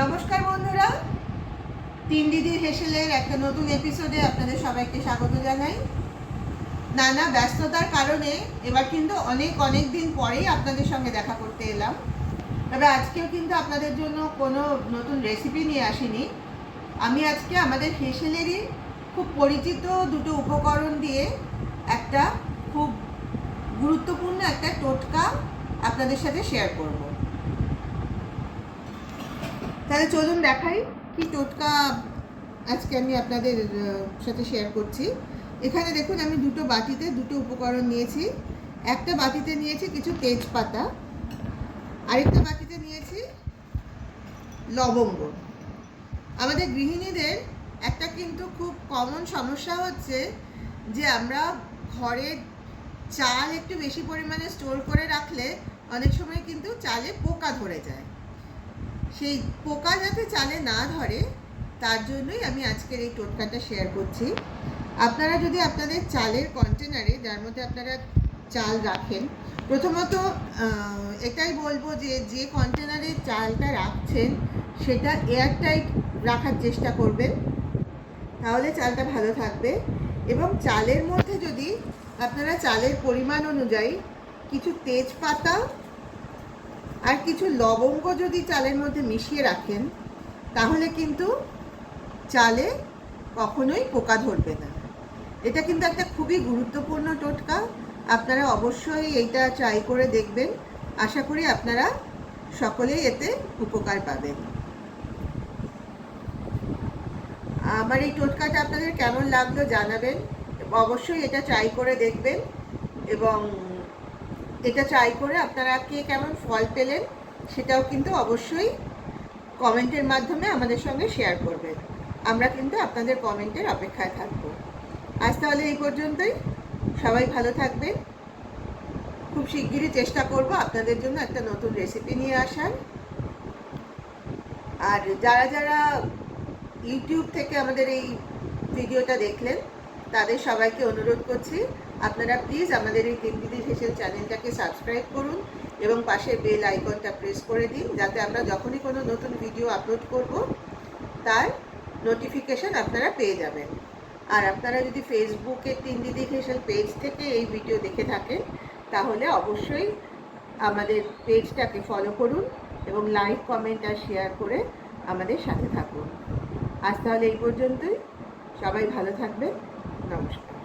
নমস্কার বন্ধুরা। তিন দিদির হেসেলের একটা নতুন এপিসোডে আপনাদের সবাইকে স্বাগত জানাই। নানা ব্যস্ততার কারণে এবার কিন্তু অনেক অনেক দিন পরেই আপনাদের সঙ্গে দেখা করতে এলাম। তবে আজকেও কিন্তু আপনাদের জন্য কোনো নতুন রেসিপি নিয়ে আসিনি। আমি আজকে আমাদের হেসেলেরই খুব পরিচিত দুটো উপকরণ দিয়ে একটা খুব গুরুত্বপূর্ণ একটা টোটকা আপনাদের সাথে শেয়ার করব। তাহলে চলুন দেখাই কি টোটকা আজকে আমি আপনাদের সাথে শেয়ার করছি। এখানে দেখুন, আমি দুটো বাটিতে দুটো উপকরণ নিয়েছি। একটা বাটিতে নিয়েছি কিছু তেজপাতা, আরেকটা বাটিতে নিয়েছি লবঙ্গ। আমাদের গৃহিণীদের একটা কিন্তু খুব কমন সমস্যা হচ্ছে যে আমরা ঘরে চাল একটু বেশি পরিমাণে স্টোর করে রাখলে অনেক সময় কিন্তু চালে পোকা ধরে যায়। সেই পোকা যাতে চালে না ধরে, তার জন্যই আমি আজকের এই টোটকাটা শেয়ার করছি। আপনারা যদি আপনাদের চালের কন্টেনারে যার মধ্যে আপনারা চাল রাখেন, প্রথমত এটাই বলব যে যে কন্টেনারে চালটা রাখছেন, সেটা এয়ারটাইট রাখার চেষ্টা করবেন। তাহলে চালটা ভালো থাকবে। এবং চালের মধ্যে যদি আপনারা চালের পরিমাণ অনুযায়ী কিছু তেজপাতা আর কিছু লবঙ্গ যদি চালের মধ্যে মিশিয়ে রাখেন, তাহলে কিন্তু চালে কখনোই পোকা ধরবে না। এটা কিন্তু একটা খুবই গুরুত্বপূর্ণ টোটকা। আপনারা অবশ্যই এইটা ট্রাই করে দেখবেন। আশা করি আপনারা সকলেই এতে উপকার পাবেন। আমার এই টোটকাটা আপনাদের কেমন লাগল জানাবেন। অবশ্যই এটা ট্রাই করে দেখবেন এবং এটা ট্রাই করে আপনারা কে কেমন ফল পেলেন সেটাও কিন্তু অবশ্যই কমেন্টের মাধ্যমে আমাদের সঙ্গে শেয়ার করবেন। আমরা কিন্তু আপনাদের কমেন্টের অপেক্ষায় থাকব। আজ তাহলে এই পর্যন্তই। সবাই ভালো থাকবেন। খুব শিগগিরই চেষ্টা করব আপনাদের জন্য একটা নতুন রেসিপি নিয়ে আসার। আর যারা যারা ইউটিউব থেকে আমাদের এই ভিডিওটা দেখলেন, তাদের সবাইকে অনুরোধ করছি আপনারা প্লিজ আমাদের এই তিন দিদি হেসেল চ্যানেলটাকে সাবস্ক্রাইব করুন এবং পাশে বেল আইকনটা প্রেস করে দিন, যাতে আমরা যখনই কোনো নতুন ভিডিও আপলোড করব, তার নোটিফিকেশন আপনারা পেয়ে যাবেন। আর আপনারা যদি ফেসবুকে তিন দিদি হেসেল পেজ থেকে এই ভিডিও দেখে থাকেন, তাহলে অবশ্যই আমাদের পেজটাকে ফলো করুন এবং লাইক কমেন্ট আর শেয়ার করে আমাদের সাথে থাকুন। আজ তাহলে এই পর্যন্তই। সবাই ভালো থাকবেন। নমস্কার।